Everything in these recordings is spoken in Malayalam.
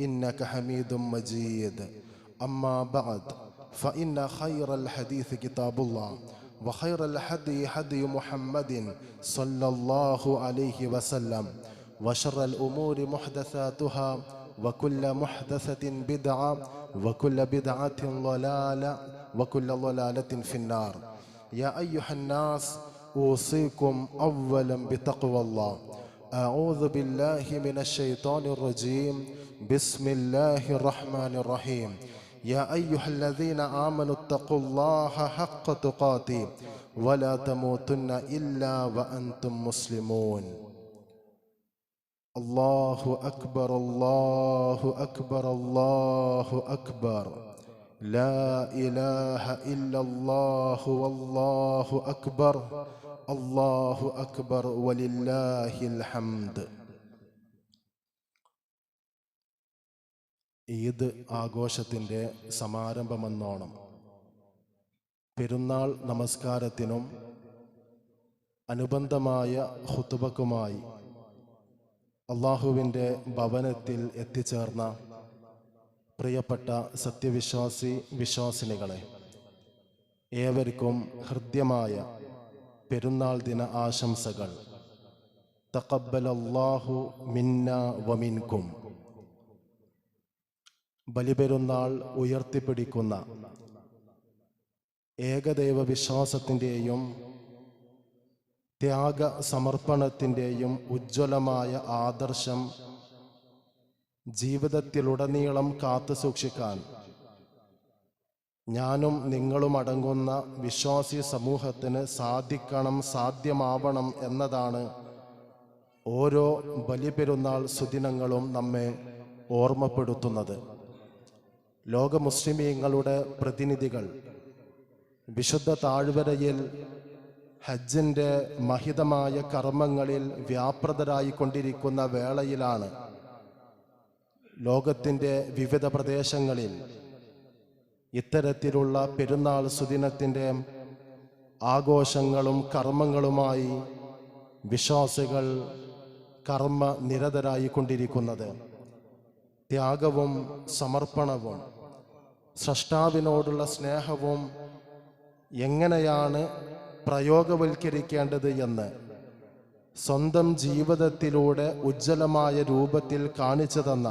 إنك حميد مجيد. أما بعد فإن خير الحديث كتاب الله وخير الحدي حدي محمد صلى الله عليه وسلم وشر الأمور محدثاتها وكل محدثة بدعة وكل بدعة ضلالة وكل ضلالة في النار. يا أيها الناس أوصيكم أولا بتقوى الله. أعوذ بالله من الشيطان الرجيم. بسم الله الرحمن الرحيم. يا أيها الذين آمنوا اتقوا الله حق تقاته ولا تموتن إلا وأنتم مسلمون. الله أكبر الله أكبر الله أكبر. لا إله إلا الله والله أكبر. الله أكبر ولله الحمد. ഈദ് ആഘോഷത്തിന്റെ സമാരംഭമെന്നോണം. പെരുന്നാൾ നമസ്കാരത്തിനും അനുബന്ധമായ ഹുത്തുബക്കുമായി അള്ളാഹുവിന്റെ ഭവനത്തിൽ എത്തിച്ചേർന്ന പ്രിയപ്പെട്ട സത്യവിശ്വാസി വിശ്വാസിനികളെ ഏവർക്കും ഹൃദ്യമായ പെരുന്നാൾ ദിന ആശംസകൾ. തക്കബലല്ലാഹു മിന്ന വമിൻകും ബലിപെരുന്നാൾ ഉയർത്തിപ്പിടിക്കുന്ന ഏകദൈവ വിശ്വാസത്തിന്റെയും ത്യാഗ സമർപ്പണത്തിന്റെയും ഉജ്ജ്വലമായ ആദർശം ജീവിതത്തിലുടനീളം കാത്തു സൂക്ഷിക്കാൻ ഞാനും നിങ്ങളും അടങ്ങുന്ന വിശ്വാസി സമൂഹത്തിന് സാധിക്കണം സാധ്യമാവണം എന്നതാണ് ഓരോ ബലിപെരുന്നാൾ സുദിനങ്ങളും നമ്മെ ഓർമ്മപ്പെടുത്തുന്നത്. ലോക മുസ്ലിമീങ്ങളുടെ പ്രതിനിധികൾ വിശുദ്ധ താഴ്വരയിൽ ഹജ്ജിന്റെ മഹിതമായ കർമ്മങ്ങളിൽ വ്യാപൃതരായിക്കൊണ്ടിരിക്കുന്ന വേളയിലാണ് ലോകത്തിന്റെ വിവിധ പ്രദേശങ്ങളിൽ ഇത്തരത്തിലുള്ള പെരുന്നാൾ സുദിനത്തിന്റെ ആഘോഷങ്ങളും കർമ്മങ്ങളുമായി വിശ്വാസികൾ കർമ്മ നിരതരായിക്കൊണ്ടിരിക്കുന്നത് ത്യാഗവും സമർപ്പണവും സൃഷ്ടാവിനോടുള്ള സ്നേഹവും എങ്ങനെയാണ് പ്രയോഗവൽക്കരിക്കേണ്ടത് എന്ന് സ്വന്തം ജീവിതത്തിലൂടെ ഉജ്ജ്വലമായ രൂപത്തിൽ കാണിച്ചു തന്ന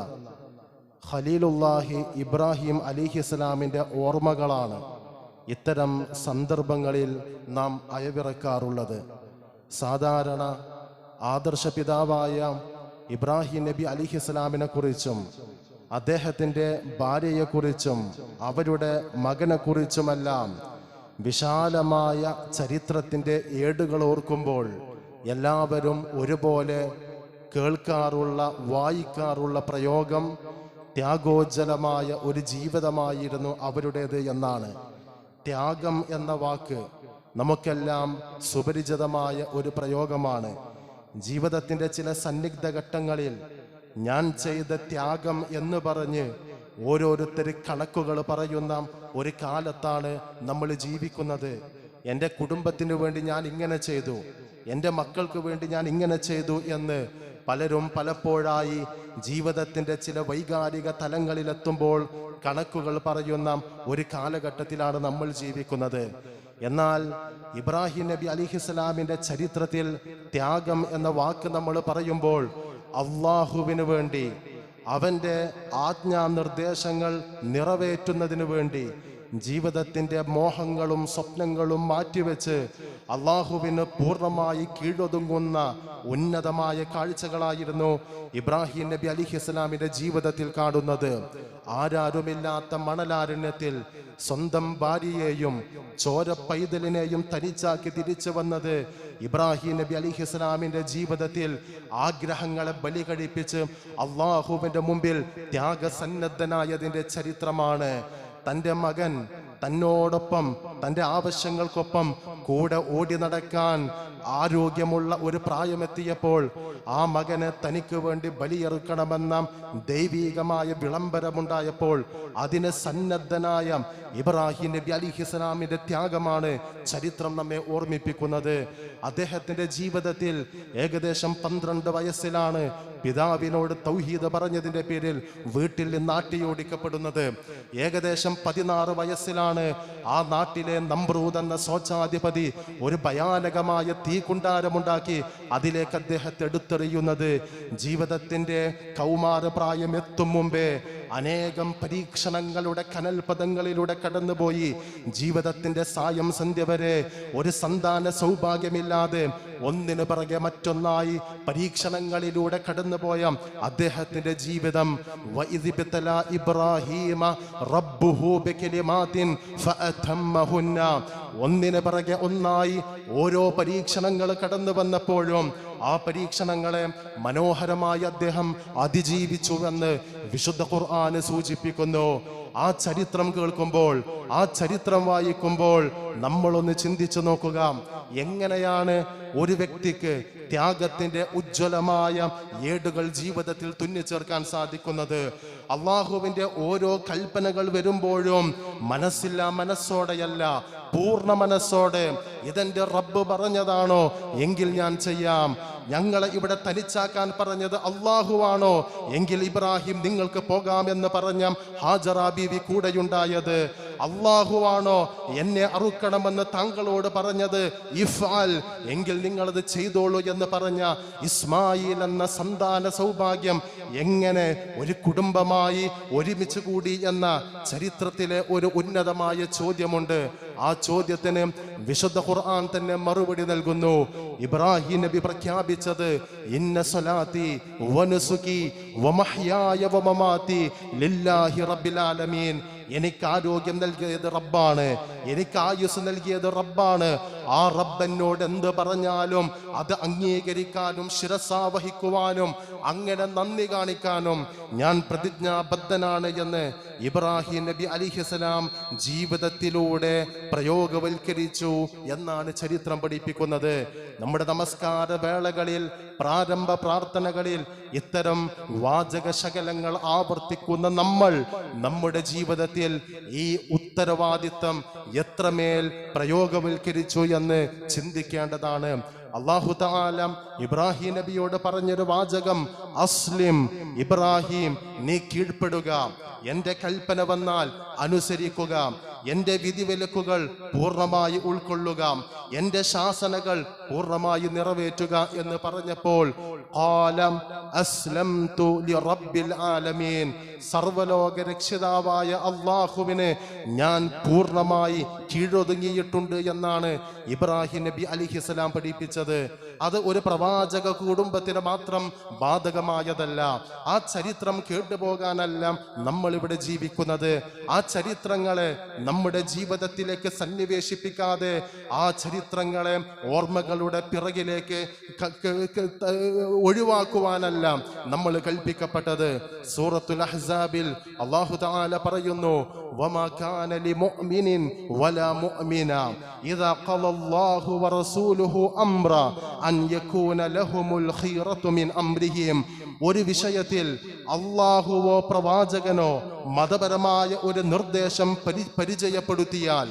ഖലീലുല്ലാഹി ഇബ്രാഹിം അലിഹിസ്ലാമിന്റെ ഓർമ്മകളാണ് ഇത്തരം സന്ദർഭങ്ങളിൽ നാം അയവിറക്കാറുള്ളത്. സാധാരണ ആദർശ പിതാവായ ഇബ്രാഹിം നബി അലിഹിസ്ലാമിനെ കുറിച്ചും അദ്ദേഹത്തിന്റെ ഭാര്യയെക്കുറിച്ചും അവരുടെ മകനെക്കുറിച്ചുമെല്ലാം വിശാലമായ ചരിത്രത്തിന്റെ ഏടുകൾ ഓർക്കുമ്പോൾ എല്ലാവരും ഒരുപോലെ കേൾക്കാറുള്ള വായിക്കാറുള്ള പ്രയോഗം ത്യാഗോജ്ജലമായ ഒരു ജീവിതമായിരുന്നു അവരുടേത് എന്നാണ്. ത്യാഗം എന്ന വാക്ക് നമുക്കെല്ലാം സുപരിചിതമായ ഒരു പ്രയോഗമാണ്. ജീവിതത്തിന്റെ ചില സന്നിഗ്ധ ഘട്ടങ്ങളിൽ ഞാൻ ചെയ്ത ത്യാഗം എന്ന് പറഞ്ഞ് ഓരോരുത്തർ കണക്കുകൾ പറയുന്ന ഒരു കാലത്താണ് നമ്മൾ ജീവിക്കുന്നത്. എന്റെ കുടുംബത്തിന് വേണ്ടി ഞാൻ ഇങ്ങനെ ചെയ്തു. എന്റെ മക്കൾക്ക് വേണ്ടി ഞാൻ ഇങ്ങനെ ചെയ്തു എന്ന് പലരും പലപ്പോഴായി ജീവിതത്തിന്റെ ചില വൈകാരിക തലങ്ങളിലെത്തുമ്പോൾ കണക്കുകൾ പറയുന്ന ഒരു കാലഘട്ടത്തിലാണ് നമ്മൾ ജീവിക്കുന്നത്. എന്നാൽ ഇബ്രാഹിം നബി അലിഹിസ്ലാമിന്റെ ചരിത്രത്തിൽ ത്യാഗം എന്ന വാക്ക് നമ്മൾ പറയുമ്പോൾ അള്ളാഹുവിന് വേണ്ടി അവന്റെ ആജ്ഞാനിർദ്ദേശങ്ങൾ നിറവേറ്റുന്നതിന് വേണ്ടി ജീവിതത്തിന്റെ മോഹങ്ങളും സ്വപ്നങ്ങളും മാറ്റിവെച്ച് അള്ളാഹുവിന് പൂർണമായി കീഴൊതുങ്ങുന്ന ഉന്നതമായ കാഴ്ചകളായിരുന്നു ഇബ്രാഹിം നബി അലിഹി ഇസ്ലാമിന്റെ ജീവിതത്തിൽ കാണുന്നത്. ആരാരുമില്ലാത്ത മണലാരണ്യത്തിൽ സ്വന്തം ഭാര്യയെയും ചോര പൈതലിനെയും തനിച്ചാക്കി തിരിച്ചു വന്നത് ഇബ്രാഹിം നബി അലിഹി ഇസ്ലാമിന്റെ ജീവിതത്തിൽ ആഗ്രഹങ്ങളെ ബലി കഴിപ്പിച്ച് അള്ളാഹുവിന്റെ മുമ്പിൽ ത്യാഗസന്നദ്ധനായതിന്റെ ചരിത്രമാണ്. തന്റെ മകൻ തന്നോടൊപ്പം തന്റെ ആവശ്യങ്ങൾക്കൊപ്പം കൂടെ ഓടി നടക്കാൻ ആരോഗ്യമുള്ള ഒരു പ്രായമെത്തിയപ്പോൾ ആ മകനെ തനിക്ക് വേണ്ടി ബലിയെറുക്കണമെന്ന ദൈവീകമായ വിളംബരമുണ്ടായപ്പോൾ അതിന് സന്നദ്ധനായ ഇബ്രാഹിം നബി അലി ഹിസ്ലാമിന്റെ ത്യാഗമാണ് ചരിത്രം നമ്മെ ഓർമ്മിപ്പിക്കുന്നത്. അദ്ദേഹത്തിന്റെ ജീവിതത്തിൽ ഏകദേശം പന്ത്രണ്ട് വയസ്സിലാണ് പിതാവിനോട് തൗഹീദ് പറഞ്ഞതിന്റെ പേരിൽ വീട്ടിൽ നിന്ന് ആട്ടിയോടിക്കപ്പെടുന്നത് ഏകദേശം പതിനാറ് വയസ്സിലാണ് ആ നാട്ടിലെ നമ്രൂദ് എന്ന സ്വച്ഛാധിപതി ഒരു ഭയാനകമായ തീകുണ്ടാരമുണ്ടാക്കി അതിലേക്ക് അദ്ദേഹത്തെ എടുത്തെറിയുന്നത്. ജീവിതത്തിന്റെ കൗമാര പ്രായം എത്തും മുമ്പേ അനേകം പരീക്ഷണങ്ങളുടെ കനൽപദങ്ങളിലൂടെ കടന്നുപോയി. ജീവിതത്തിന്റെ സായം സന്ധ്യ വരെ ഒരു സന്താന സൗഭാഗ്യമില്ലാതെ ഒന്നിനു പിറകെ മറ്റൊന്നായി പരീക്ഷണങ്ങളിലൂടെ കടന്നുപോയ അദ്ദേഹത്തിന്റെ ജീവിതം. ഇബ്രാഹീമ റബ്ബുഹു ഒന്നിനു പിറകെ ഒന്നായി ഓരോ പരീക്ഷണങ്ങൾ കടന്നു വന്നപ്പോഴും ആ പരീക്ഷണങ്ങളെ മനോഹരമായി അദ്ദേഹം അതിജീവിച്ചുവെന്ന് വിശുദ്ധ ഖുർആാന് സൂചിപ്പിക്കുന്നു. ആ ചരിത്രം കേൾക്കുമ്പോൾ ആ ചരിത്രം വായിക്കുമ്പോൾ നമ്മളൊന്ന് ചിന്തിച്ചു നോക്കുക. എങ്ങനെയാണ് ഒരു വ്യക്തിക്ക് ത്യാഗത്തിന്റെ ഉജ്ജ്വലമായ ഏടുകൾ ജീവിതത്തിൽ തുന്നിച്ചേർക്കാൻ സാധിക്കുന്നത്? അള്ളാഹുവിന്റെ ഓരോ കൽപ്പനകൾ വരുമ്പോഴും മനസ്സില്ല മനസ്സോടെയല്ല പൂർണ മനസ്സോടെ ഇതെന്റെ റബ്ബ് പറഞ്ഞതാണോ? എങ്കിൽ ഞാൻ ചെയ്യാം. ഞങ്ങളെ ഇവിടെ തനിച്ചാക്കാൻ പറഞ്ഞത് അള്ളാഹുവാണോ? എങ്കിൽ ഇബ്രാഹിം നിങ്ങൾക്ക് പോകാമെന്ന് പറഞ്ഞ ഹാജറ ബീവി കൂടെയുണ്ടായത്. അള്ളാഹുവാണോ എന്നെ അറുക്കണമെന്ന് താങ്കളോട് പറഞ്ഞത്? ഇഫാൽ എങ്കിൽ നിങ്ങളത് ചെയ്തോളൂ എന്ന് പറഞ്ഞ ഇസ്മായിൽ എന്ന സന്താന സൗഭാഗ്യം എങ്ങനെ ഒരു കുടുംബമായി ഒരുമിച്ച് കൂടി എന്ന ചരിത്രത്തിലെ ഒരു ഉന്നതമായ ചോദ്യമുണ്ട്. ആ ചോദ്യത്തിന് വിശുദ്ധ ഖുർആൻ തന്നെ മറുപടി നൽകുന്നു. ഇബ്രാഹിം നബി പ്രഖ്യാപിച്ചത് ഇന്ന സലാത്തി വനുസുക്കി വമഹ്യായ വമമാതി ലില്ലാഹി റബ്ബിൽ ആലമീൻ. എനിക്ക് ആരോഗ്യം നൽകിയത് റബ്ബാണ്. എനിക്ക് ആയുസ് നൽകിയത് റബ്ബാണ്. ആ റബ്ബനോട് എന്ത് പറഞ്ഞാലും അത് അംഗീകരിക്കാനും ശിരസാവഹിക്കുവാനും അങ്ങനെ നന്ദി കാണിക്കാനും ഞാൻ പ്രതിജ്ഞാബദ്ധനാണ് എന്ന് ഇബ്രാഹിം നബി അലിഹിസലാം ജീവിതത്തിലൂടെ പ്രയോഗവൽക്കരിച്ചു എന്നാണ് ചരിത്രം പഠിപ്പിക്കുന്നത്. നമ്മുടെ നമസ്കാര വേളകളിൽ പ്രാരംഭ പ്രാർത്ഥനകളിൽ ഇത്തരം വാചക ശകലങ്ങൾ ആവർത്തിക്കുന്ന നമ്മൾ നമ്മുടെ ജീവിതത്തിൽ ഈ ഉത്തരവാദിത്തം എത്രമേൽ പ്രയോഗവൽക്കരിച്ചു എന്ന് ചിന്തിക്കേണ്ടതാണ്. അള്ളാഹു താലം ഇബ്രാഹിം നബിയോട് പറഞ്ഞൊരു വാചകം അസ്ലിം ഇബ്രാഹിം നീ കീഴ്പ്പെടുക. എന്റെ കൽപ്പന വന്നാൽ അനുസരിക്കുക. എന്റെ വിധിവിലക്കുകൾ പൂർണമായി ഉൾക്കൊള്ളുക. എന്റെ ശാസനകൾ പൂർണമായി നിറവേറ്റുക എന്ന് പറഞ്ഞപ്പോൾ ആലമീൻ. സർവലോക രക്ഷിതാവായ അള്ളാഹുവിന് ഞാൻ പൂർണമായി കീഴൊതുങ്ങിയിട്ടുണ്ട് എന്നാണ് ഇബ്രാഹിം നബി അലിഹിസ്ലാം പഠിപ്പിച്ചത്. അത് ഒരു പ്രവാചക കുടുംബത്തിന് മാത്രം ബാധകമായതല്ല. ആ ചരിത്രം കേട്ടുപോകാനല്ല നമ്മൾ ഇവിടെ ജീവിക്കുന്നത്. ആ ചരിത്രങ്ങളെ നമ്മുടെ ജീവിതത്തിലേക്ക് സന്നിവേശിപ്പിക്കാതെ ആ ചരിത്രങ്ങളെ ഓർമ്മകളുടെ പിറകിലേക്ക് ഒഴിവാക്കുവാനല്ല നമ്മൾ കൽപ്പിക്കപ്പെട്ടത്. സൂറത്തുൽ അഹ്സാബിൽ തആല പറയുന്നു വമാ لمؤمن ولا مؤمنا إذا ഇദാ الله വറസൂലുഹു അംറ അൻ യകൂന ലഹുമുൽ الخيرة മിൻ അംരിഹിം ഒരു വിഷയത്തിൽ അള്ളാഹുവോ പ്രവാചകനോ മതപരമായ ഒരു നിർദ്ദേശം പരി പരിചയപ്പെടുത്തിയാൽ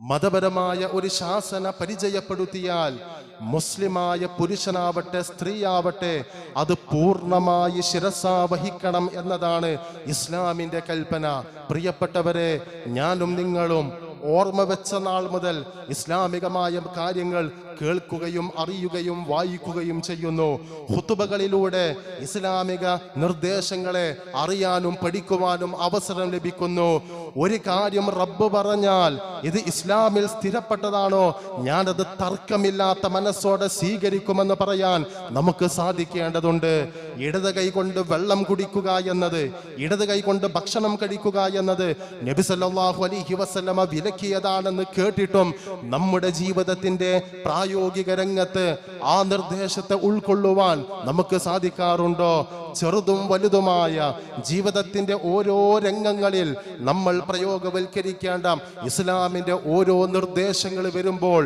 മതപരമായ ഒരു ശാസന പരിചയപ്പെടുത്തിയാൽ മുസ്ലിമായ പുരുഷനാവട്ടെ സ്ത്രീയാവട്ടെ അത് പൂർണമായി ശിരസാവഹിക്കണം എന്നതാണ് ഇസ്ലാമിന്റെ കൽപ്പന. പ്രിയപ്പെട്ടവരെ ഞാനും നിങ്ങളും ഓർമ്മ വെച്ച നാൾ മുതൽ ഇസ്ലാമികമായ കാര്യങ്ങൾ കേൾക്കുകയും അറിയുകയും വായിക്കുകയും ചെയ്യുന്നു. ഹുത്തുബകളിലൂടെ ഇസ്ലാമിക നിർദ്ദേശങ്ങളെ അറിയാനും പഠിക്കുവാനും അവസരം ലഭിക്കുന്നു. ഒരു കാര്യം റബ്ബ് പറഞ്ഞാൽ ഇത് ഇസ്ലാമിൽ സ്ഥിരപ്പെട്ടതാണോ? ഞാനത് തർക്കമില്ലാത്ത മനസ്സോടെ സ്വീകരിക്കുമെന്ന് പറയാൻ നമുക്ക് സാധിക്കേണ്ടതുണ്ട്. ഇടത് കൈ കൊണ്ട് വെള്ളം കുടിക്കുക എന്നത് ഇടത് കൈ കൊണ്ട് ഭക്ഷണം കഴിക്കുക എന്നത് നബി സല്ലല്ലാഹു അലൈഹി വസല്ലമ വിലക്കിയതാണെന്ന് കേട്ടിട്ടും നമ്മുടെ ജീവിതത്തിന്റെ പ്രായോഗിക രംഗത്ത് ആ നിർദ്ദേശത്തെ ഉൾക്കൊള്ളുവാൻ നമുക്ക് സാധിക്കാറുണ്ടോ? ചെറുതും വലുതുമായ ജീവിതത്തിന്റെ ഓരോ രംഗങ്ങളിൽ നമ്മൾ പ്രയോഗവൽക്കരിക്കേണ്ട. ഇസ്ലാമിന്റെ ഓരോ നിർദ്ദേശങ്ങൾ വരുമ്പോൾ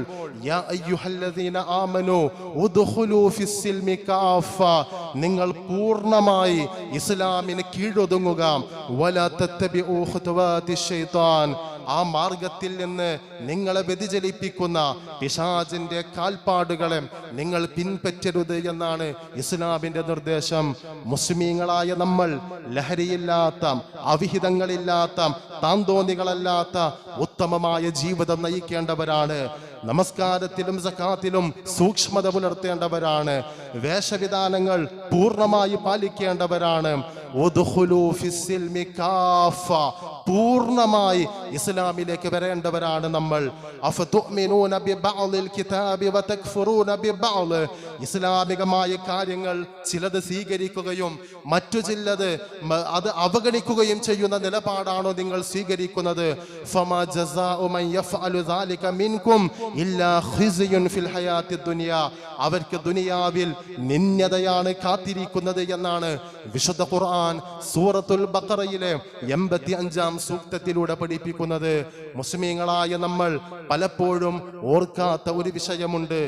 നിങ്ങൾ പൂർണമായി ഇസ്ലാമിന് കീഴൊതുങ്ങുക. ആ മാർഗത്തിൽ നിന്ന് നിങ്ങളെ വ്യതിചലിപ്പിക്കുന്ന പിശാജിന്റെ കാൽപ്പാടുകളെ നിങ്ങൾ പിൻപറ്റരുത് എന്നാണ് ഇസ്ലാമിന്റെ നിർദ്ദേശം. മുസ്ലിമീങ്ങളായ നമ്മൾ ലഹരിയില്ലാത്ത അവിഹിതങ്ങളില്ലാത്ത താന്തോന്നികളല്ലാത്ത ഉത്തമമായ ജീവിതം നയിക്കേണ്ടവരാണ് നമസ്കാരത്തിലും സക്കാത്തിലും സൂക്ഷ്മത പുലർത്തേണ്ടവരാണ് വേഷവിധാനങ്ങൾ പൂർണമായി പാലിക്കേണ്ടവരാണ്. പൂർണമായി ഇസ്ലാമിലേക്ക് വരേണ്ടവരാണ് നമ്മൾ. ഇസ്ലാമികമായ കാര്യങ്ങൾ ചിലത് സ്വീകരിക്കുകയും മറ്റു ചിലത് അത് അവഗണിക്കുകയും ചെയ്യുന്ന നിലപാടാണോ നിങ്ങൾ സ്വീകരിക്കുന്നത്. അവർക്ക് ദുനിയാവിൽ നിന്യതയാണ് കാത്തിരിക്കുന്നത് എന്നാണ് വിശുദ്ധ ഖുർആൻ സൂറത്തുൽ ബഖറയിലെ എൺപത്തി അഞ്ചാം സൂക്തത്തിലൂടെ പഠിപ്പിക്കുന്നത്. മുസ്ലിങ്ങളായ നമ്മൾ പലപ്പോഴും ഓർക്കാത്ത ഒരു വിഷയമുണ്ട്.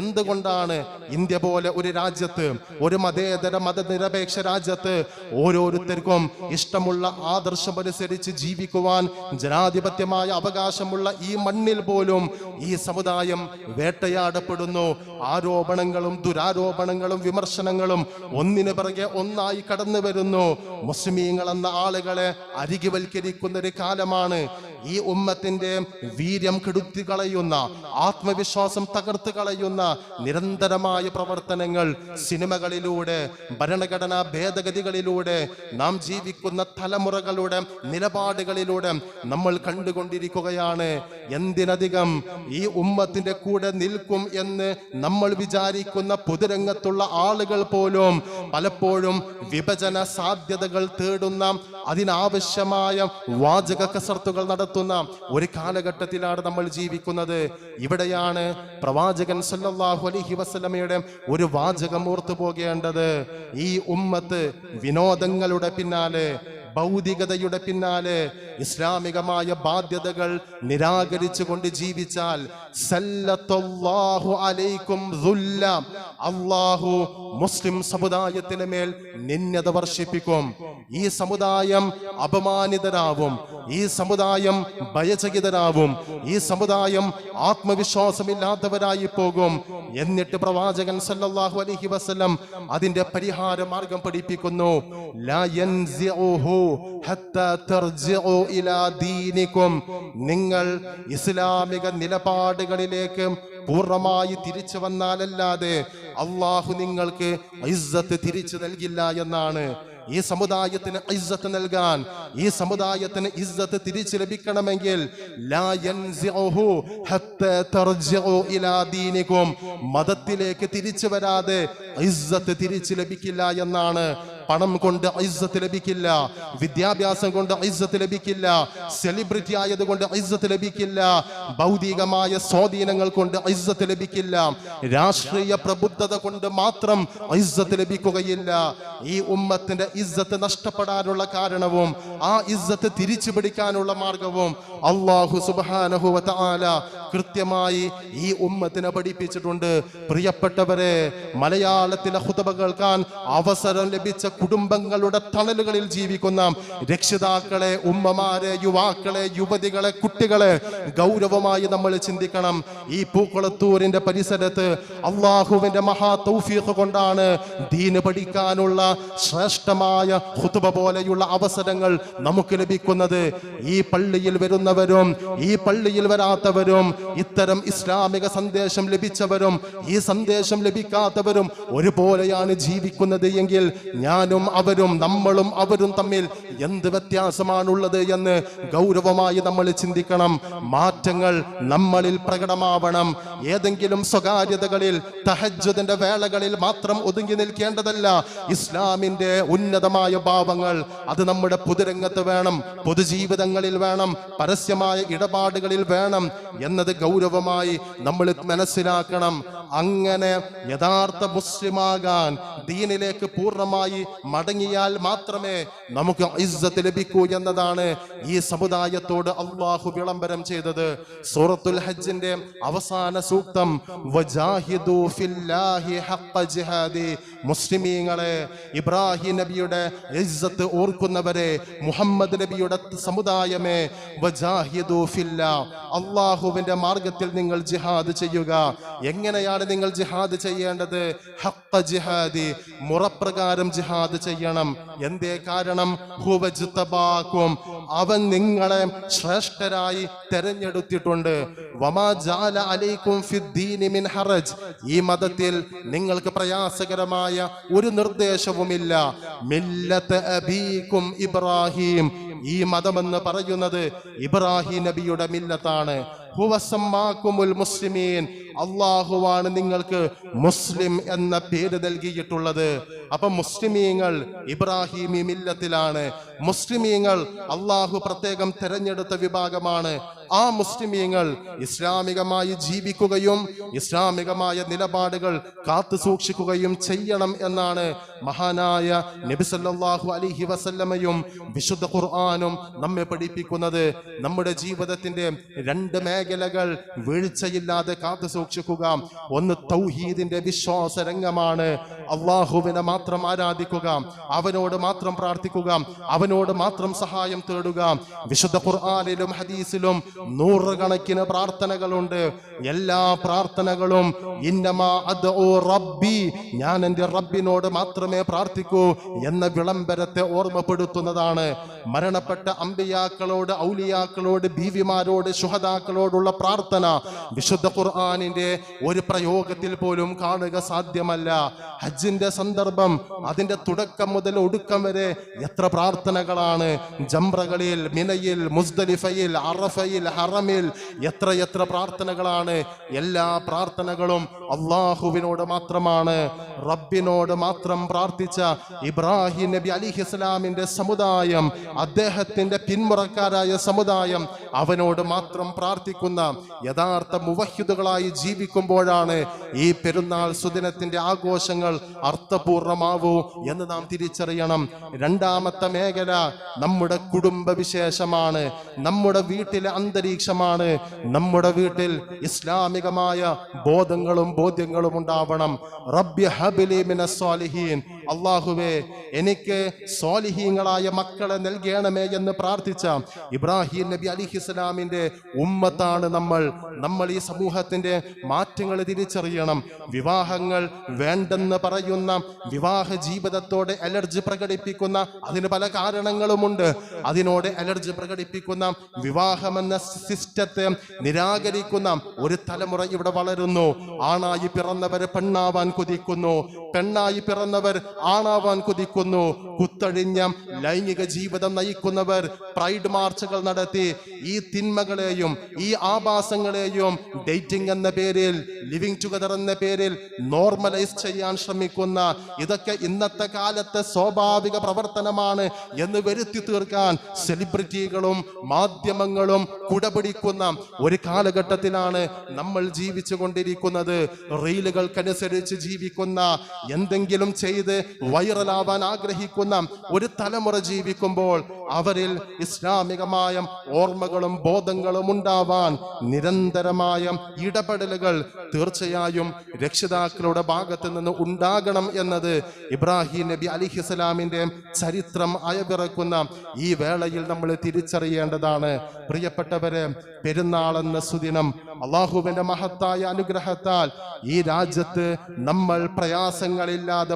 എന്തുകൊണ്ടാണ് ഇന്ത്യ പോലെ ഒരു രാജ്യത്ത് ഒരു മതേതര മതനിരപേക്ഷ രാജ്യത്ത് ഓരോരുത്തർക്കും ഇഷ്ടമുള്ള ആദർശമനുസരിച്ച് ജീവിക്കുവാൻ ജനാധിപത്യമായ അവകാശമുള്ള ഈ മണ്ണിൽ പോലും ഈ സമുദായം വേട്ടയാടപ്പെടുന്നു. ആരോപണങ്ങളും ദുരാരോപണങ്ങളും വിമർശനങ്ങളും ഒന്നിനു പിറകെ ഒന്നായി കടന്നു വരുന്നു. മുസ്ലിമീങ്ങൾ എന്ന ആളുകളെ അരികിവൽക്കരിക്കുന്ന ഒരു കാലമാണ് ഈ ഉമ്മത്തിന്റെ വീര്യം കെടുത്തി കളയുന്ന ആത്മവിശ്വാസം തകർത്ത് കളയുന്ന നിരന്തരമായ പ്രവർത്തനങ്ങൾ സിനിമകളിലൂടെ ഭരണഘടനാ ഭേദഗതികളിലൂടെ നാം ജീവിക്കുന്ന തലമുറകളുടെ നിലപാടുകളിലൂടെ നമ്മൾ കണ്ടുകൊണ്ടിരിക്കുകയാണ്. എന്തിനധികം ഈ ഉമ്മത്തിന്റെ കൂടെ നിൽക്കും എന്ന് നമ്മൾ വിചാരിക്കുന്ന പൊതുരംഗത്തുള്ള ആളുകൾ പോലും പലപ്പോഴും വിഭജന സാധ്യതകൾ തേടുന്ന അതിനാവശ്യമായ വാചക കസർത്തുകൾ നടത്തുന്ന ഒരു കാലഘട്ടത്തിലാണ് നമ്മൾ ജീവിക്കുന്നത്. ഇവിടെയാണ് പ്രവാചകൻ സല്ലാഹു അലഹി വസ്ലമയുടെ ഒരു വാചകം ഓർത്തു പോകേണ്ടത് ഈ ഉമ്മത്ത് വിനോദങ്ങളുടെ പിന്നാലെ ഭൗതികതയുടെ പിന്നാലെ ഇസ്ലാമികമായ ബാധ്യതകൾ നിരാകരിച്ചുകൊണ്ട് ജീവിച്ചാൽ അലൈക്കും. അള്ളാഹു മുസ്ലിം സമുദായത്തിന് മേൽ നിന്യത വർഷിപ്പിക്കും. ഈ സമുദായം അപമാനിതരാവും. ഈ സമുദായം ഭയചകിതരാവും. ഈ സമുദായം ആത്മവിശ്വാസമില്ലാത്തവരായി പോകും. എന്നിട്ട് പ്രവാചകൻ സല്ലല്ലാഹു അലൈഹി വസല്ലം അതിന്റെ പരിഹാര മാർഗം പഠിപ്പിക്കുന്നു. ലാ യൻസിഉഹു ഹത്താ തർജിഉ ഇലാ ദീനികും നിങ്ങൾ ഇസ്ലാമിക നിലപാടുകളിലേക്ക് പൂർണമായി തിരിച്ചു വന്നാലല്ലാതെ അള്ളാഹു നിങ്ങൾക്ക് ഇസ്സത്ത് തിരിച്ചു നൽകില്ല എന്നാണ്. ഈ സമുദായത്തിന് ഇസ്സത്ത് നൽകാൻ ഈ സമുദായത്തിന് ഇസ്സത്ത് തിരിച്ചു ലഭിക്കണമെങ്കിൽ മതത്തിലേക്ക് തിരിച്ചു വരാതെ ഇസ്സത്ത് തിരിച്ചു ലഭിക്കില്ല എന്നാണ് പണം കൊണ്ട് ഇസ്സത്ത് ലഭിക്കില്ല. വിദ്യാഭ്യാസം കൊണ്ട് ഇസ്സത്ത് ലഭിക്കില്ല. സെലിബ്രിറ്റി ആയതുകൊണ്ട് ഇസ്സത്ത് ലഭിക്കില്ല. ഭൗതികമായ സ്വാധീനങ്ങൾ കൊണ്ട് ഇസ്സത്ത് ലഭിക്കില്ല. രാഷ്ട്രീയ പ്രബുദ്ധത കൊണ്ട് മാത്രം ഇസ്സത്ത് ലഭിക്കുകയില്ല. ഈ ഉമ്മത്തിന്റെ ഇസ്സത്ത് നഷ്ടപ്പെടാനുള്ള കാരണവും ആ ഇസ്സത്ത് തിരിച്ചു പിടിക്കാനുള്ള മാർഗവും അള്ളാഹു സുബ്ഹാനഹു വ കൃത്യമായി ഈ ഉമ്മത്തിനെ പഠിപ്പിച്ചിട്ടുണ്ട്. പ്രിയപ്പെട്ടവരെ മലയാളത്തിലെ ഹുതബ കേൾക്കാൻ അവസരം ലഭിച്ച കുടുംബങ്ങളുടെ തണലുകളിൽ ജീവിക്കുന്ന രക്ഷിതാക്കളെ ഉമ്മമാരെ യുവാക്കളെ യുവതികളെ കുട്ടികളെ ഗൗരവമായി നമ്മൾ ചിന്തിക്കണം. ഈ പൂക്കുളത്തൂരിന്റെ പരിസരത്ത് അള്ളാഹുവിന്റെ മഹാ തൗഫീഖ് കൊണ്ടാണ് ദീന് പഠിക്കാനുള്ള ശ്രേഷ്ഠമായ ഹുതുബ പോലെയുള്ള അവസരങ്ങൾ നമുക്ക് ലഭിക്കുന്നത്. ഈ പള്ളിയിൽ വരുന്നവരും ഈ പള്ളിയിൽ വരാത്തവരും ഇത്തരം ഇസ്ലാമിക സന്ദേശം ലഭിച്ചവരും ഈ സന്ദേശം ലഭിക്കാത്തവരും ഒരുപോലെയാണ് ജീവിക്കുന്നത് എങ്കിൽ ഞാനും അവരും നമ്മളും അവരും തമ്മിൽ എന്ത് വ്യത്യാസമാണുള്ളത് എന്ന് ഗൗരവമായി നമ്മൾ ചിന്തിക്കണം. മാറ്റങ്ങൾ നമ്മളിൽ പ്രകടമാവണം. ഏതെങ്കിലും സ്വകാര്യതകളിൽ തഹജ്ജുദിന്റെ വേളകളിൽ മാത്രം ഒതുങ്ങി നിൽക്കേണ്ടതല്ല. ഇസ്ലാമിന്റെ ഉന്നതമായ ഭാവങ്ങൾ അത് നമ്മുടെ പൊതുരംഗത്ത് വേണം പൊതുജീവിതങ്ങളിൽ വേണം പരസ്യമായ ഇടപാടുകളിൽ വേണം എന്നത് ഗൗരവമായി നമ്മൾ മനസ്സിലാക്കണം. അങ്ങനെ യഥാർത്ഥ മുസ്ലിമാകാൻ ദീനിലേക്ക് പൂർണമായി മടങ്ങിയാൽ മാത്രമേ നമുക്ക് ഇസ്സത്ത് ലഭിക്കൂ എന്നതാണ് ഈ സമുദായത്തോട് അള്ളാഹു വിളംബരം ചെയ്തത്. സൂറത്തുൽ ഹജ്ജിന്റെ അവസാന സൂക്തം മുസ്ലിമീങ്ങളെ ഇബ്രാഹിം നബിയുടെ ഇസ്സത്ത് ഓർക്കുന്നവരെ മുഹമ്മദ് നബിയുടെ സമുദായമേ അള്ളാഹുവിന്റെ മാർഗത്തിൽ നിങ്ങൾ ജിഹാദ് ചെയ്യുക. എങ്ങനെയാണ് നിങ്ങൾ ജിഹാദ് ചെയ്യേണ്ടത്? ഹക്ക ജിഹാദി മുറപ്രകാരം ജിഹാദ് ചെയ്യണം. എന്തേ കാരണം? ഹുവജുത്തബാക്കും അവൻ നിങ്ങളെ ശ്രേഷ്ഠരായി തെരഞ്ഞെടുത്തിട്ടുണ്ട്. വമാ ജാല അലൈക്കും ഫിദ്ദീനി മിൻ ഹറജ്. ഈ മതത്തിൽ നിങ്ങൾക്ക് പ്രയാസകരമായ ഒരു നിർദ്ദേശവുമില്ല. മില്ലത്ത് അബീക്കും ഇബ്രാഹിം. ഈ മതമെന്ന് പറയുന്നത് ഇബ്രാഹിം നബിയുടെ മില്ലത്താണ്. ഹുവസമ്മാക്കുമുൽ മുസ്ലിമീൻ. അള്ളാഹുവാണ് നിങ്ങൾക്ക് മുസ്ലിം എന്ന പേര് നൽകിയിട്ടുള്ളത്. അപ്പൊ മുസ്ലിമീങ്ങൾ ഇബ്രാഹിമി മില്ലത്തിലാണ്. മുസ്ലിമീങ്ങൾ അള്ളാഹു പ്രത്യേകം തെരഞ്ഞെടുത്ത വിഭാഗമാണ്. ആ മുസ്ലിമീങ്ങൾ ഇസ്ലാമികമായി ജീവിക്കുകയും ഇസ്ലാമികമായ നിലപാടുകൾ കാത്തു സൂക്ഷിക്കുകയും ചെയ്യണം എന്നാണ് മഹാനായ നബിസല്ലാഹു അലിഹി വസല്ലമയും വിശുദ്ധ ഖുർആാനും നമ്മെ പഠിപ്പിക്കുന്നത്. നമ്മുടെ ജീവിതത്തിന്റെ രണ്ട് മേഖലകൾ വീഴ്ചയില്ലാതെ കാത്തു സൂക്ഷിക്കുക. ഒന്ന് തൗഹീദിന്റെ വിശ്വാസ രംഗമാണ് അള്ളാഹുവിനെ മാത്രം ആരാധിക്കുക. അവനോട് മാത്രം പ്രാർത്ഥിക്കുക. അവനോട് മാത്രം സഹായം തേടുക. വിശുദ്ധ ഖുർആാനിലും ഹദീസിലും നൂറുകണക്കിന് പ്രാർത്ഥനകളുണ്ട്. എല്ലാ പ്രാർത്ഥനകളും ഇന്നമാ അത് ഓ റബ്ബി ഞാൻ എന്റെ റബ്ബിനോട് മാത്രമേ പ്രാർത്ഥിക്കൂ എന്ന വിളംബരത്തെ ഓർമ്മപ്പെടുത്തുന്നതാണ്. മരണപ്പെട്ട അമ്പിയാക്കളോട് ഔലിയാക്കളോട് ബീവിമാരോട് ശുഹദാക്കളോടുള്ള പ്രാർത്ഥന വിശുദ്ധ ഖുർആാനിന്റെ ഒരു പ്രയോഗത്തിൽ പോലും കാണുക സാധ്യമല്ല. ഹജ്ജിന്റെ സന്ദർഭം അതിന്റെ തുടക്കം മുതൽ ഒടുക്കം വരെ എത്ര പ്രാർത്ഥനകളാണ്. ജംറകളിൽ മിനയിൽ മുസ്ദലിഫയിൽ അറഫയിൽ ഹറമിൽ എത്ര എത്ര പ്രാർത്ഥനകളാണ്. എല്ലാ പ്രാർത്ഥനകളും അള്ളാഹുവിനോട് മാത്രമാണ്. റബ്ബിനോട് മാത്രം പ്രാർത്ഥിച്ച ഇബ്രാഹിം നബി അലിഹി ഇസ്ലാമിന്റെ സമുദായം അദ്ദേഹത്തിന്റെ പിന്മുറക്കാരായ സമുദായം അവനോട് മാത്രം പ്രാർത്ഥിക്കുന്ന യഥാർത്ഥ മുവഹ്യുദുകളായി ജീവിക്കുമ്പോഴാണ് ഈ പെരുന്നാൾ സുദിനത്തിന്റെ ആഘോഷങ്ങൾ അർത്ഥപൂർണമാവൂ എന്ന് നാം തിരിച്ചറിയണം. രണ്ടാമത്തെ മേഖല നമ്മുടെ കുടുംബ വിശേഷമാണ് നമ്മുടെ വീട്ടിലെ അന്തരീക്ഷമാണ്. നമ്മുടെ വീട്ടിൽ ഇസ്ലാമികമായ ബോധങ്ങളും ബോധ്യങ്ങളും ഉണ്ടാവണം. റബ്ബി ഹബിലി മിന സ്വാലിഹീൻ അള്ളാഹുവേ എനിക്ക് സ്വാലിഹീങ്ങളായ മക്കളെ നൽകണമേ എന്ന് പ്രാർത്ഥിച്ച ഇബ്രാഹിം നബി അലിഹിസ്ലാമിന്റെ ഉമ്മത്താണ് നമ്മൾ. നമ്മൾ ഈ സമൂഹത്തിന്റെ മാറ്റങ്ങൾ തിരിച്ചറിയണം. വിവാഹങ്ങൾ വേണ്ടെന്ന് പറയുന്ന വിവാഹ ജീവിതത്തോടെ അലർജി പ്രകടിപ്പിക്കുന്ന അതിന് പല കാരണങ്ങളുമുണ്ട്. അതിനോട് അലർജി പ്രകടിപ്പിക്കുന്ന വിവാഹമെന്ന സിസ്റ്റത്തെ നിരാകരിക്കുന്ന ഒരു തലമുറ ഇവിടെ വളരുന്നു. ആണായി പിറന്നവർ പെണ്ണാവാൻ കൊതിക്കുന്നു. പെണ്ണായി പിറന്നവർ ആണാവാൻ കുതിക്കുന്നു. കുത്തഴിഞ്ഞ ലൈംഗിക ജീവിതം നയിക്കുന്നവർ പ്രൈഡ് മാർച്ചുകൾ നടത്തി ഈ തിന്മകളെയും ഈ ആഭാസങ്ങളെയും ഡേറ്റിംഗ് എന്ന പേരിൽ ലിവിങ് ടുഗദർ എന്ന പേരിൽ നോർമലൈസ് ചെയ്യാൻ ശ്രമിക്കുന്ന ഇതൊക്കെ ഇന്നത്തെ കാലത്തെ സ്വാഭാവിക പ്രവർത്തനമാണ് എന്ന് വരുത്തി തീർക്കാൻ സെലിബ്രിറ്റികളും മാധ്യമങ്ങളും കുടപിടിക്കുന്ന ഒരു കാലഘട്ടത്തിലാണ് നമ്മൾ ജീവിച്ചു കൊണ്ടിരിക്കുന്നത് റീലുകൾക്കനുസരിച്ച് ജീവിക്കുന്ന എന്തെങ്കിലും ചെയ്ത് വൈറലാവാൻ ആഗ്രഹിക്കുന്ന ഒരു തലമുറ ജീവിക്കുമ്പോൾ അവരിൽ ഇസ്ലാമികമായ ഓർമ്മകളും ബോധങ്ങളും ഉണ്ടാവാൻ നിരന്തരമായ ഇടപെടലുകൾ തീർച്ചയായും രക്ഷിതാക്കളുടെ ഭാഗത്ത് നിന്ന് ഉണ്ടാകണം എന്നത് ഇബ്രാഹിം നബി അലിഹിസ്ലാമിന്റെ ചരിത്രം അയവിറക്കുന്ന ഈ വേളയിൽ നമ്മൾ തിരിച്ചറിയേണ്ടതാണ്. പ്രിയപ്പെട്ടവരെ പെരുന്നാളെന്ന സുദിനം അള്ളാഹുവിന്റെ മഹത്തായ അനുഗ്രഹത്താൽ ഈ രാജ്യത്ത് നമ്മൾ പ്രയാസങ്ങളില്ലാതെ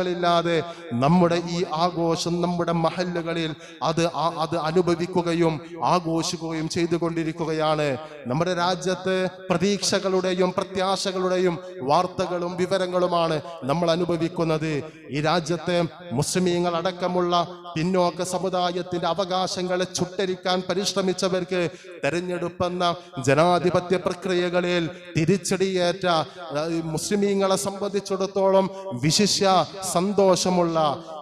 പ്രശ്നങ്ങളില്ലാതെ നമ്മുടെ ഈ ആഘോഷം നമ്മുടെ മഹല്ലുകളിൽ അത് അത് അനുഭവിക്കുകയും ആഘോഷിക്കുകയും ചെയ്തുകൊണ്ടിരിക്കുകയാണ്. നമ്മുടെ രാജ്യത്ത് പ്രതീക്ഷകളുടെയും പ്രത്യാശകളുടെയും വാർത്തകളും വിവരങ്ങളുമാണ് നമ്മൾ അനുഭവിക്കുന്നത്. ഈ രാജ്യത്തെ മുസ്ലിമീങ്ങൾ അടക്കമുള്ള പിന്നോക്ക സമുദായത്തിന്റെ അവകാശങ്ങളെ ചുട്ടരിക്കാൻ പരിശ്രമിച്ചവർക്ക് തെരഞ്ഞെടുപ്പെന്ന ജനാധിപത്യ പ്രക്രിയകളിൽ തിരിച്ചടിയേറ്റ മുസ്ലിമീങ്ങളെ സംബന്ധിച്ചിടത്തോളം വിശിഷ്യ സന്തോഷമുള്ള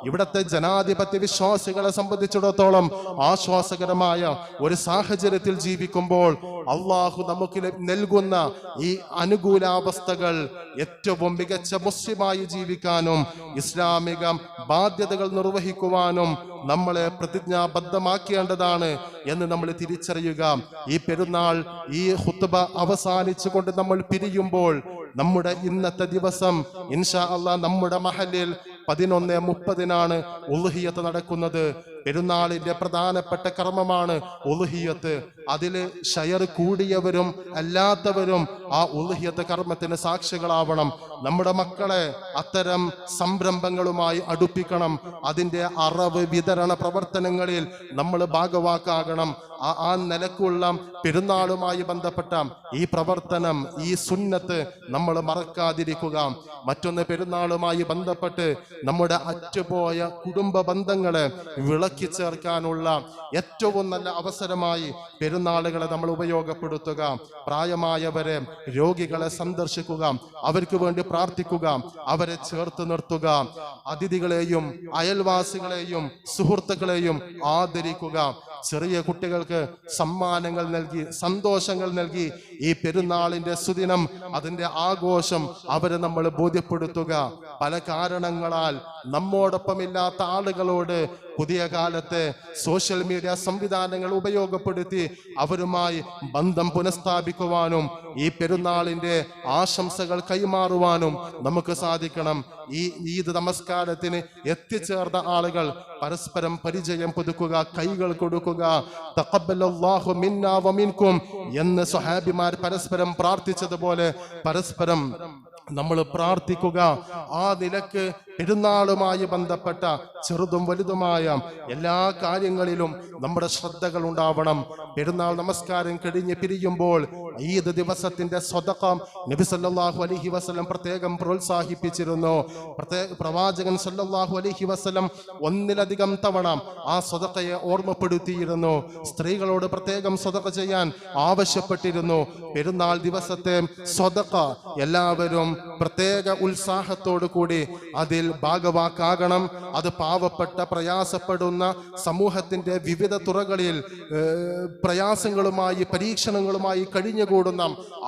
ഇവിടത്തെ ജനാധിപത്യ വിശ്വാസികളെ സംബന്ധിച്ചിടത്തോളം ആശ്വാസകരമായ ഒരു സാഹചര്യത്തിൽ ജീവിക്കുമ്പോൾ അള്ളാഹു നമുക്ക് നൽകുന്ന ഈ അനുകൂലാവസ്ഥകൾ ഏറ്റവും മികച്ച മുസ്ലിമായി ജീവിക്കാനും ഇസ്ലാമിക ബാധ്യതകൾ നിർവഹിക്കുവാനും നമ്മളെ പ്രതിജ്ഞാബദ്ധമാക്കേണ്ടതാണ് എന്ന് നമ്മൾ തിരിച്ചറിയുക. ഈ പെരുന്നാൾ ഈ ഹുത്തുബ അവസാനിച്ചുകൊണ്ട് നമ്മൾ പിരിയുമ്പോൾ നമ്മുടെ ഇന്നത്തെ ദിവസം ഇൻഷാ അള്ളാ നമ്മുടെ മഹലിൽ പതിനൊന്ന് മുപ്പതിനാണ് ഉൽഹിയത്ത് നടക്കുന്നത്. പെരുന്നാളിന്റെ പ്രധാനപ്പെട്ട കർമ്മമാണ് ഉൽഹിയത്ത് അതിൽ ഷയർ കൂടിയവരും അല്ലാത്തവരും ആ ഉൽഹിയത്ത് കർമ്മത്തിന് സാക്ഷികളാവണം. നമ്മുടെ മക്കളെ അത്തരം സംരംഭങ്ങളുമായി അടുപ്പിക്കണം. അതിന്റെ അറവ് വിതരണ പ്രവർത്തനങ്ങളിൽ നമ്മൾ ഭാഗവാക്കാകണം. ആ ആ നിലക്കുള്ള പെരുന്നാളുമായി ബന്ധപ്പെട്ട ഈ പ്രവർത്തനം ഈ സുന്നത്ത് നമ്മൾ മറക്കാതിരിക്കുക. മറ്റൊന്ന് പെരുന്നാളുമായി ബന്ധപ്പെട്ട് നമ്മുടെ അറ്റുപോയ കുടുംബ ബന്ധങ്ങളെ വിളക്കി ചേർക്കാനുള്ള ഏറ്റവും നല്ല അവസരമായി പെരുന്നാളുകളെ നമ്മൾ ഉപയോഗപ്പെടുത്തുക. പ്രായമായവരെ രോഗികളെ സന്ദർശിക്കുക. അവർക്ക് വേണ്ടി പ്രാർത്ഥിക്കുക. അവരെ ചേർത്ത് നിർത്തുക. അതിഥികളെയും അയൽവാസികളെയും സുഹൃത്തുക്കളെയും ആദരിക്കുക. ചെറിയ കുട്ടികൾക്ക് സമ്മാനങ്ങൾ നൽകി സന്തോഷങ്ങൾ നൽകി ഈ പെരുന്നാളിന്റെ സുദിനം അതിന്റെ ആഘോഷം അവരെ നമ്മൾ ബോധ്യപ്പെടുത്തുക. പല കാരണങ്ങളാൽ നമ്മോടൊപ്പമില്ലാത്ത ആളുകളോട് പുതിയ കാലത്തെ സോഷ്യൽ മീഡിയ സംവിധാനങ്ങൾ ഉപയോഗപ്പെടുത്തി അവരുമായി ബന്ധം പുനഃസ്ഥാപിക്കുവാനും ഈ പെരുന്നാളിന്റെ ആശംസകൾ കൈമാറുവാനും നമുക്ക് സാധിക്കണം. ഈ ഈദ് നമസ്കാരത്തിന് എത്തിച്ചേർന്ന ആളുകൾ പരസ്പരം പരിചയം പുതുക്കുക കൈകൾ കൊടുക്കുക. തഖബ്ബലല്ലാഹു മിന്നാ വമിൻകും എന്ന് സ്വഹാബിമാർ പരസ്പരം പ്രാർത്ഥിച്ചതുപോലെ പരസ്പരം നമ്മൾ പ്രാർത്ഥിക്കുക. ആ നിലയ്ക്ക് പെരുന്നാളുമായി ബന്ധപ്പെട്ട ചെറുതും വലുതുമായ എല്ലാ കാര്യങ്ങളിലും നമ്മുടെ ശ്രദ്ധകൾ ഉണ്ടാവണം. പെരുന്നാൾ നമസ്കാരം കഴിഞ്ഞ് പിരിയുമ്പോൾ ഈദ് ദിവസത്തിന്റെ സ്വതക്കം നബി സല്ലാഹു അലഹി വസ്ലം പ്രത്യേകം പ്രോത്സാഹിപ്പിച്ചിരുന്നു. പ്രത്യേക പ്രവാചകൻ സല്ലാഹു അലഹി വസ്ലം ഒന്നിലധികം തവണ ആ സ്വതക്കയെ ഓർമ്മപ്പെടുത്തിയിരുന്നു. സ്ത്രീകളോട് പ്രത്യേകം സ്വതക്ക ചെയ്യാൻ ആവശ്യപ്പെട്ടിരുന്നു. പെരുന്നാൾ ദിവസത്തെ സ്വതക്ക എല്ലാവരും പ്രത്യേക ഉത്സാഹത്തോടു കൂടി അതിൽ ഭാഗവാക്കാകണം. അത് പാവപ്പെട്ട പ്രയാസപ്പെടുന്ന സമൂഹത്തിന്റെ വിവിധ തുറകളിൽ പ്രയാസങ്ങളുമായി പരീക്ഷണങ്ങളുമായി കഴിഞ്ഞുകൂടുന്ന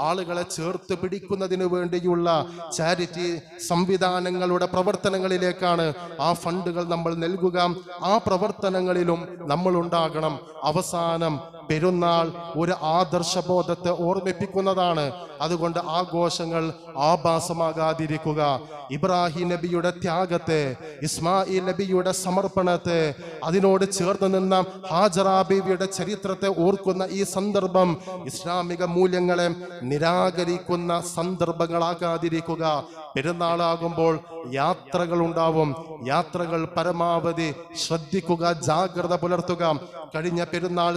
ആളുകളെ ചേർത്ത് പിടിക്കുന്നതിന് വേണ്ടിയുള്ള ചാരിറ്റി സംവിധാനങ്ങളുടെ പ്രവർത്തനങ്ങളിലേക്കാണ് ആ ഫണ്ടുകൾ നമ്മൾ നൽകുക. ആ പ്രവർത്തനങ്ങളിലും നമ്മൾ ഉണ്ടാകണം. അവസാനം പെരുന്നാൾ ഒരു ആദർശബോധത്തെ ഓർമ്മിപ്പിക്കുന്നതാണ്. അതുകൊണ്ട് ആഘോഷങ്ങൾ ആഭാസമാകാതിരിക്കുക. ഇബ്രാഹിം നബിയുടെ ത്യാഗത്തെ ഇസ്മായിൽ നബിയുടെ സമർപ്പണത്തെ അതിനോട് ചേർന്ന് നിന്ന ഹാജറ ബീവിയുടെ ചരിത്രത്തെ ഓർക്കുന്ന ഈ സന്ദർഭം ഇസ്ലാമിക മൂല്യങ്ങളെ നിരാകരിക്കുന്ന സന്ദർഭങ്ങളാകാതിരിക്കുക. പെരുന്നാളാകുമ്പോൾ യാത്രകൾ ഉണ്ടാവും. യാത്രകൾ പരമാവധി ശ്രദ്ധിക്കുക ജാഗ്രത പുലർത്തുക. കഴിഞ്ഞ പെരുന്നാൾ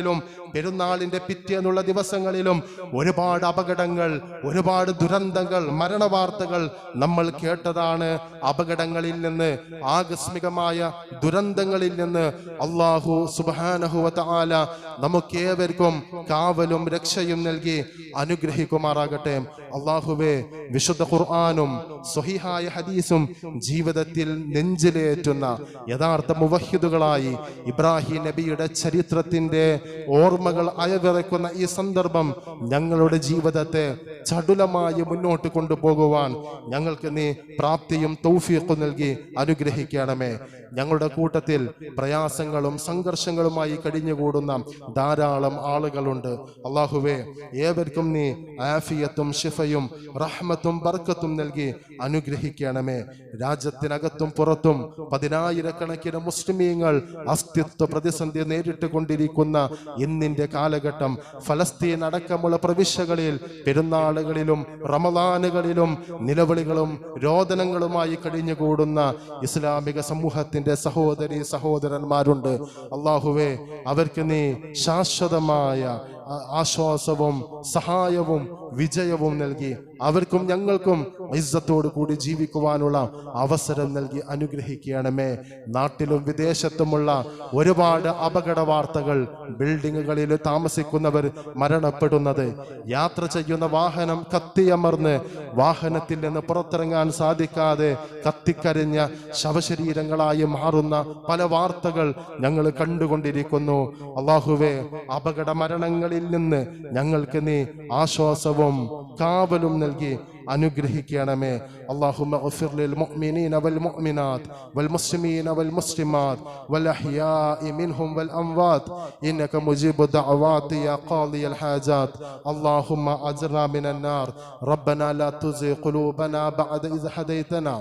സുദിനങ്ങളിലും പെരുന്നാളിന്റെ പിറ്റേന്നുള്ള ദിവസങ്ങളിലും ഒരുപാട് അപകടങ്ങൾ ഒരുപാട് ദുരന്തങ്ങൾ മരണവാർത്തകൾ നമ്മൾ കേട്ടതാണ്. അപകടങ്ങളിൽ നിന്ന് ആകസ്മികമായ ദുരന്തങ്ങളിൽ നിന്ന് അള്ളാഹു സുബാനഹുവത്ത ആല നമുക്കേവർക്കും കാവലും രക്ഷയും നൽകി അനുഗ്രഹിക്കുമാറാകട്ടെ. അള്ളാഹുവെ വിശുദ്ധ ഖുർആാനും സ്വഹിഹായ ഹദീസും ജീവിതത്തിൽ നെഞ്ചിലേറ്റുന്ന യഥാർത്ഥ മുവഹിദുകളായി ഇബ്രാഹിം നബിയുടെ ചരിത്രത്തിന്റെ ഓർമ്മകൾ അയവിറക്കുന്ന ഈ സന്ദർഭം ഞങ്ങളുടെ ജീവിതത്തെ ചടുലമായി മുന്നോട്ട് കൊണ്ടുപോകുവാൻ ഞങ്ങൾക്ക് നീ പ്രാപ്തിയും തൗഫീഖും നൽകി അനുഗ്രഹിക്കണമേ. ഞങ്ങളുടെ കൂട്ടത്തിൽ പ്രയാസങ്ങളും സംഘർഷങ്ങളുമായി കഴിഞ്ഞുകൂടുന്ന ധാരാളം ആളുകളുണ്ട്. അള്ളാഹുവേ ഏവർക്കും നീ ആഫിയത്തും ഷിഫയും റഹ്മത്തും ബർക്കത്തും നൽകി അനുഗ്രഹിക്കണമേ. രാജ്യത്തിനകത്തും പുറത്തും പതിനായിരക്കണക്കിന് മുസ്ലിമീങ്ങൾ അസ്തിത്വ പ്രതിസന്ധി നേരിട്ട് കൊണ്ടിരിക്കുന്ന ഇന്നിന്റെ കാലഘട്ടം ഫലസ്തീൻ അടക്കമുള്ള പ്രവിശ്യകളിൽ പെരുന്നാളുകളിലും റമദാനുകളിലും നിലവിളികളും രോദനങ്ങളുമായി കഴിഞ്ഞുകൂടുന്ന ഇസ്ലാമിക സമൂഹത്തിന്റെ സഹോദരി സഹോദരന്മാരുണ്ട്. അള്ളാഹുവേ അവർക്ക് നീ ശാശ്വതമായ ആശ്വാസവും സഹായവും വിജയവും നൽകി അവർക്കും ഞങ്ങൾക്കും ഇസ്സത്തോടു കൂടി ജീവിക്കുവാനുള്ള അവസരം നൽകി അനുഗ്രഹിക്കണമേ. നാട്ടിലും വിദേശത്തുമുള്ള ഒരുപാട് അപകട വാർത്തകൾ ബിൽഡിങ്ങുകളിൽ താമസിക്കുന്നവർ മരണപ്പെടുന്നത്. യാത്ര ചെയ്യുന്ന വാഹനം കത്തിയമർന്ന് വാഹനത്തിൽ നിന്ന് പുറത്തിറങ്ങാൻ സാധിക്കാതെ കത്തിക്കരിഞ്ഞ ശവശരീരങ്ങളായി മാറുന്ന പല വാർത്തകൾ ഞങ്ങൾ കണ്ടുകൊണ്ടിരിക്കുന്നു. അള്ളാഹുവേ അപകട മരണങ്ങളിൽ നിന്ന് ഞങ്ങൾക്ക് നീ ആശ്വാസവും കാവലും നൽകി അനുഗ്രഹിക്കണമേ اللهم اغفر للمؤمنين والمؤمنات والمسلمين والمسلمات والأحياء منهم والأموات إنك مجيب الدعوات يا قاضي الحاجات اللهم أجرنا من النار ربنا لا تزغ قلوبنا بعد إذ هديتنا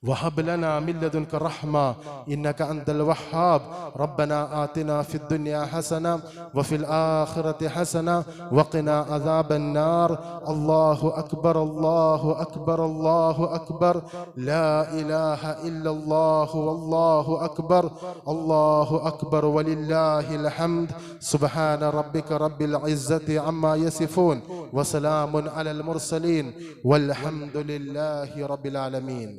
وهب لنا من لدنك رحمة إنك أنت الوهاب. ربنا آتنا في الدنيا حسنة وفي الآخرة حسنة وقنا عذاب النار. الله أكبر الله أكبر الله أكبر. لا إله إلا الله والله أكبر. الله أكبر ولله الحمد. سبحان ربك رب العزة عما يصفون وسلام على المرسلين والحمد لله رب العالمين.